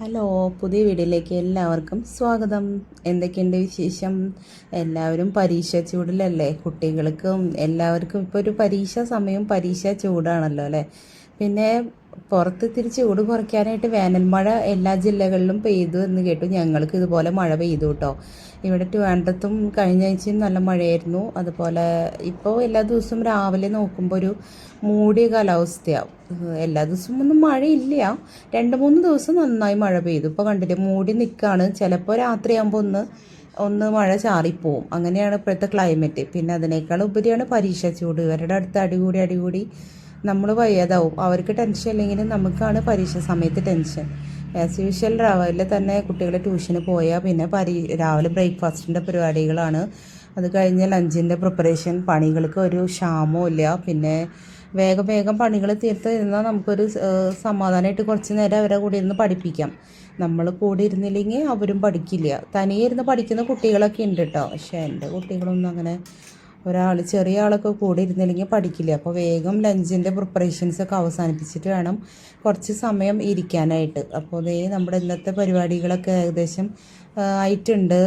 Hello പുതിയ വീഡിയോയിലേക്ക് എല്ലാവർക്കും സ്വാഗതം. എന്തൊക്കെയുണ്ട് വിശേഷം? എല്ലാവരും പരീക്ഷ ചൂടിലല്ലേ? കുട്ടികൾക്കും എല്ലാവർക്കും ഇപ്പോൾ ഒരു പരീക്ഷ സമയം പരീക്ഷ ചൂടാണല്ലോ അല്ലേ? പിന്നെ പുറത്ത് തിരിച്ച് ചൂട് കുറയ്ക്കാനായിട്ട് വേനൽ മഴ എല്ലാ ജില്ലകളിലും പെയ്തു എന്ന് കേട്ടു. ഞങ്ങൾക്ക് ഇതുപോലെ മഴ പെയ്തു കേട്ടോ. ഇവിടെ ട്രിവാൻഡ്രത്തും കഴിഞ്ഞ ആഴ്ചയും നല്ല മഴയായിരുന്നു. അതുപോലെ ഇപ്പോൾ എല്ലാ ദിവസവും രാവിലെ നോക്കുമ്പോൾ ഒരു മൂടിയ കാലാവസ്ഥയാണ് എല്ലാ ദിവസവും ഒന്നും മഴയില്ല. രണ്ട് മൂന്ന് ദിവസം നന്നായി മഴ പെയ്തു. ഇപ്പോൾ കണ്ടില്ലേ മൂടി നിൽക്കുകയാണ് ചിലപ്പോൾ രാത്രിയാകുമ്പോൾ ഒന്ന് ഒന്ന് മഴ ചാറിപ്പോവും. അങ്ങനെയാണ് ഇപ്പോഴത്തെ ക്ലൈമറ്റ്. പിന്നെ അതിനേക്കാൾ ഉപരിയാണ് പരീക്ഷ ചൂട്. ഇവരുടെ അടുത്ത് അടികൂടി അടികൂടി നമ്മൾ വയ്യാതാവും. അവർക്ക് ടെൻഷൻ ഇല്ലെങ്കിലും നമുക്കാണ് പരീക്ഷ സമയത്ത് ടെൻഷൻ ആസ് യൂഷ്വൽ രാവിലെ തന്നെ കുട്ടികളെ ട്യൂഷന് പോയാൽ പിന്നെ പരീ രാവിലെ ബ്രേക്ക്ഫാസ്റ്റിന്റെ പരിപാടികളാണ്. അത് കഴിഞ്ഞ് ലഞ്ചിന്റെ പ്രിപ്പറേഷൻ പണികൾക്ക് ഒരു ക്ഷാമവും ഇല്ല. പിന്നെ വേഗം വേഗം പണികൾ തീർത്ത് ഇരുന്നാൽ നമുക്കൊരു സമാധാനമായിട്ട് കുറച്ച് നേരം അവരെ കൂടെ ഇരുന്ന് പഠിപ്പിക്കാം. നമ്മൾ കൂടി ഇരുന്നില്ലെങ്കിൽ അവരും പഠിക്കില്ല. തനിയെ ഇരുന്ന് പഠിക്കുന്ന കുട്ടികളൊക്കെ ഉണ്ട് കേട്ടോ പക്ഷേ എന്റെ കുട്ടികളൊന്നും അങ്ങനെ ഒരാൾ ചെറിയ ആളൊക്കെ കൂടെ ഇരുന്നില്ലെങ്കിൽ പഠിക്കില്ല. അപ്പോൾ വേഗം ലഞ്ചിന്റെ പ്രിപ്പറേഷൻസൊക്കെ അവസാനിപ്പിച്ചിട്ട് വേണം കുറച്ച് സമയം ഇരിക്കാനായിട്ട്. അപ്പോൾ ഇതേ നമ്മുടെ ഇന്നത്തെ പരിപാടികളൊക്കെ ഏകദേശം ആയിട്ടുണ്ട്.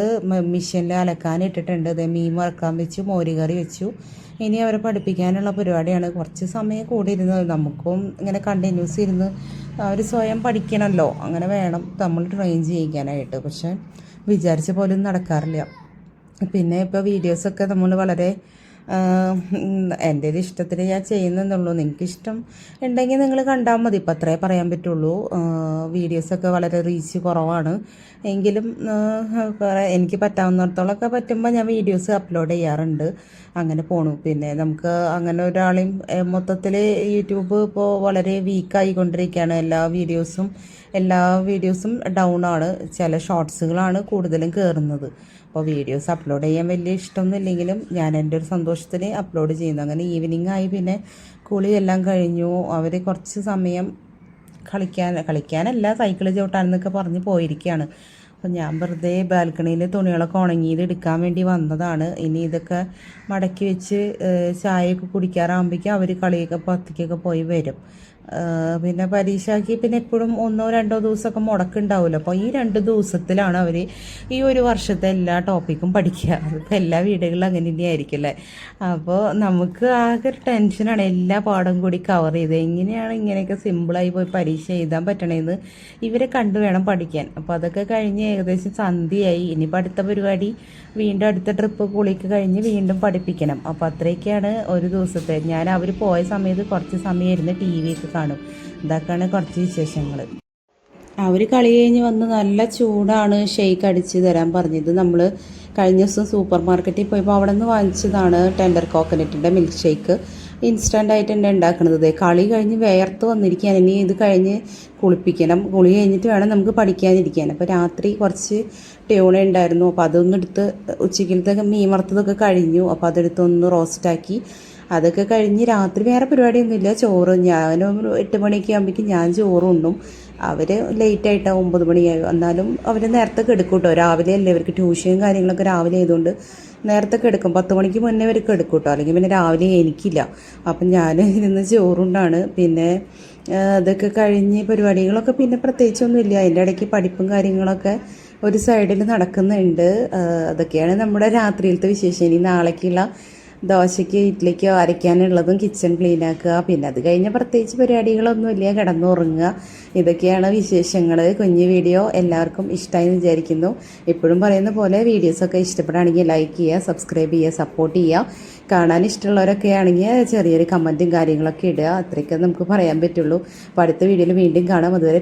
മിഷനിൽ അലക്കാൻ ഇട്ടിട്ടുണ്ട്. ഇതേ മീൻ വറക്കാൻ വെച്ചു മോരുകറി വെച്ചു. ഇനി അവരെ പഠിപ്പിക്കാനുള്ള പരിപാടിയാണ്. കുറച്ച് സമയം കൂടി ഇരുന്ന് നമുക്കും ഇങ്ങനെ കണ്ടിന്യൂസ് ഇരുന്ന് അവർ സ്വയം പഠിക്കണമല്ലോ അങ്ങനെ വേണം നമ്മൾ ട്രെയിൻ ചെയ്യിക്കാനായിട്ട്. പക്ഷേ വിചാരിച്ച പോലും നടക്കാറില്ല. പിന്നെ ഇപ്പോൾ വീഡിയോസൊക്കെ നമ്മൾ വളരെ എന്റെ ഒരു ഇഷ്ടത്തിന് ഞാൻ ചെയ്യുന്നെന്നുള്ളൂ. നിങ്ങൾക്ക് ഇഷ്ടം ഉണ്ടെങ്കിൽ നിങ്ങൾ കണ്ടാൽ മതി. ഇപ്പം അത്രേ പറയാൻ പറ്റുള്ളൂ. വീഡിയോസൊക്കെ വളരെ റീച്ച് കുറവാണ്. എങ്കിലും എനിക്ക് പറ്റാവുന്നിടത്തോളമൊക്കെ പറ്റുമ്പോൾ ഞാൻ വീഡിയോസ് അപ്ലോഡ് ചെയ്യാറുണ്ട്. അങ്ങനെ പോണു. പിന്നെ നമുക്ക് അങ്ങനെ ഒരാളെയും മൊത്തത്തിൽ യൂട്യൂബ് ഇപ്പോൾ വളരെ വീക്കായിക്കൊണ്ടിരിക്കുകയാണ് എല്ലാ വീഡിയോസും എല്ലാ വീഡിയോസും ഡൗൺ ആണ്. ചില ഷോർട്സുകളാണ് കൂടുതലും കയറുന്നത് അപ്പോൾ വീഡിയോസ് അപ്ലോഡ് ചെയ്യാൻ വലിയ ഇഷ്ടമൊന്നും ഇല്ലെങ്കിലും ഞാൻ എന്റെ ഒരു സന്തോഷത്തിന് അപ്ലോഡ് ചെയ്യുന്നു. അങ്ങനെ ഈവനിങ് ആയി പിന്നെ കുളിയെല്ലാം കഴിഞ്ഞു. അവർ കുറച്ച് സമയം കളിക്കാൻ കളിക്കാനല്ല സൈക്കിൾ ചവിട്ടാനെന്നൊക്കെ പറഞ്ഞ് പോയിരിക്കുകയാണ്. അപ്പം ഞാൻ വെറുതെ ബാൽക്കണിയിൽ തുണികളൊക്കെ ഉണങ്ങിയത് എടുക്കാൻ വേണ്ടി വന്നതാണ്. ഇനി ഇതൊക്കെ മടക്കി വെച്ച് ചായയൊക്കെ കുടിക്കാറാകുമ്പോഴേക്കും അവർ കളിയൊക്കെ പത്തിക്കൊക്കെ പോയി വരും. പിന്നെ പരീക്ഷയ്ക്ക് പിന്നെ എപ്പോഴും ഒന്നോ രണ്ടോ ദിവസമൊക്കെ മുടക്കുണ്ടാവുമല്ലോ. അപ്പോൾ ഈ രണ്ട് ദിവസത്തിലാണ് അവർ ഈ ഒരു വർഷത്തെ എല്ലാ ടോപ്പിക്കും പഠിക്കുക. അതിപ്പോൾ എല്ലാ വീടുകളിലും അങ്ങനെ തന്നെയായിരിക്കും അല്ലേ? അപ്പോൾ നമുക്ക് ആകെ ടെൻഷനാണ് എല്ലാ പാഠം കൂടി കവർ ചെയ്ത് എങ്ങനെയാണ് ഇങ്ങനെയൊക്കെ സിമ്പിളായി പോയി പരീക്ഷ എഴുതാൻ പറ്റണേന്ന് ഇവരെ കണ്ടു വേണം പഠിക്കാൻ. അപ്പോൾ അതൊക്കെ കഴിഞ്ഞ് ഏകദേശം സന്ധ്യയായി. ഇനിയിപ്പോൾ അടുത്ത പരിപാടി വീണ്ടും അടുത്ത ട്രിപ്പ് കുളിക്ക് കഴിഞ്ഞ് വീണ്ടും പഠിപ്പിക്കണം. അപ്പോൾ അത്രയൊക്കെയാണ് ഒരു ദിവസത്തെ. ഞാൻ അവർ പോയ സമയത്ത് കുറച്ച് സമയം ഇരുന്ന് ടി വിയൊക്കെ കാണും. ഇതൊക്കെയാണ് കുറച്ച് വിശേഷങ്ങൾ അവർ കളി കഴിഞ്ഞ് വന്ന് നല്ല ചൂടാണ് ഷെയ്ക്ക് അടിച്ച് തരാൻ പറഞ്ഞത്. നമ്മൾ കഴിഞ്ഞ ദിവസം സൂപ്പർ മാർക്കറ്റിൽ പോയപ്പോൾ അവിടെ നിന്ന് വാങ്ങിച്ചതാണ് ടെൻഡർ കോക്കനറ്റിന്റെ മിൽക്ക് ഷേക്ക് ഇൻസ്റ്റന്റ് ആയിട്ട് തന്നെ ഉണ്ടാക്കുന്നത് കളി കഴിഞ്ഞ് വേർത്ത് വന്നിരിക്കാൻ ഇനി ഇത് കഴിഞ്ഞ് കുളിപ്പിക്കണം. കുളി കഴിഞ്ഞിട്ട് വേണം നമുക്ക് പഠിക്കാനിരിക്കാൻ. അപ്പോൾ രാത്രി കുറച്ച് ട്യൂണ ഉണ്ടായിരുന്നു. അപ്പോൾ അതൊന്നെടുത്ത് ഉച്ചയ്ക്കിലത്തെ മീൻ വറുത്തതൊക്കെ കഴിഞ്ഞു. അപ്പോൾ അതെടുത്തൊന്ന് റോസ്റ്റാക്കി അതൊക്കെ കഴിഞ്ഞ് രാത്രി വേറെ പരിപാടിയൊന്നുമില്ല. ചോറ് ഞാൻ എട്ട് മണിയൊക്കെ ആകുമ്പോഴേക്കും ഞാൻ ചോറുണ്ടും അവർ ലേറ്റായിട്ടാണ് ഒമ്പത് മണിയായി എന്നാലും അവർ നേരത്തെ എടുക്കും കേട്ടോ രാവിലെ അല്ലേ അവർക്ക് ട്യൂഷനും കാര്യങ്ങളൊക്കെ രാവിലെ ആയതുകൊണ്ട് നേരത്തെ കിടക്കും. പത്ത് മണിക്ക് മുന്നേ അവർക്ക് എടുക്കും കേട്ടോ അല്ലെങ്കിൽ പിന്നെ രാവിലെ എനിക്കില്ല. അപ്പം ഞാൻ ഇരുന്ന് ചോറുണ്ടാണ് പിന്നെ അതൊക്കെ കഴിഞ്ഞ് പരിപാടികളൊക്കെ പിന്നെ പ്രത്യേകിച്ചൊന്നുമില്ല. അതിന്റെ ഇടയ്ക്ക് പഠിപ്പും കാര്യങ്ങളൊക്കെ ഒരു സൈഡിൽ നടക്കുന്നുണ്ട്. അതൊക്കെയാണ് നമ്മുടെ രാത്രിയിലത്തെ വിശേഷം. ഇനി നാളേക്കുള്ള ദോശയ്ക്ക് ഇഡ്ഡലിക്കോ അരയ്ക്കാനുള്ളതും കിച്ചൺ ക്ലീനാക്കുക പിന്നെ അത് കഴിഞ്ഞ് പ്രത്യേകിച്ച് പരിപാടികളൊന്നുമില്ല. കിടന്നുറങ്ങുക. ഇതൊക്കെയാണ് വിശേഷങ്ങൾ കുഞ്ഞു വീഡിയോ എല്ലാവർക്കും ഇഷ്ടമായി വിചാരിക്കുന്നു. എപ്പോഴും പറയുന്ന പോലെ വീഡിയോസൊക്കെ ഇഷ്ടപ്പെടുകയാണെങ്കിൽ ലൈക്ക് ചെയ്യുക സബ്സ്ക്രൈബ് ചെയ്യുക സപ്പോർട്ട് ചെയ്യുക. കാണാൻ ഇഷ്ടമുള്ളവരൊക്കെ ആണെങ്കിൽ ചെറിയൊരു കമന്റും കാര്യങ്ങളൊക്കെ ഇടുക. അത്രയൊക്കെ നമുക്ക് പറയാൻ പറ്റുള്ളൂ. അപ്പോൾ അടുത്ത വീഡിയോയിൽ വീണ്ടും കാണാം. അതുവരെ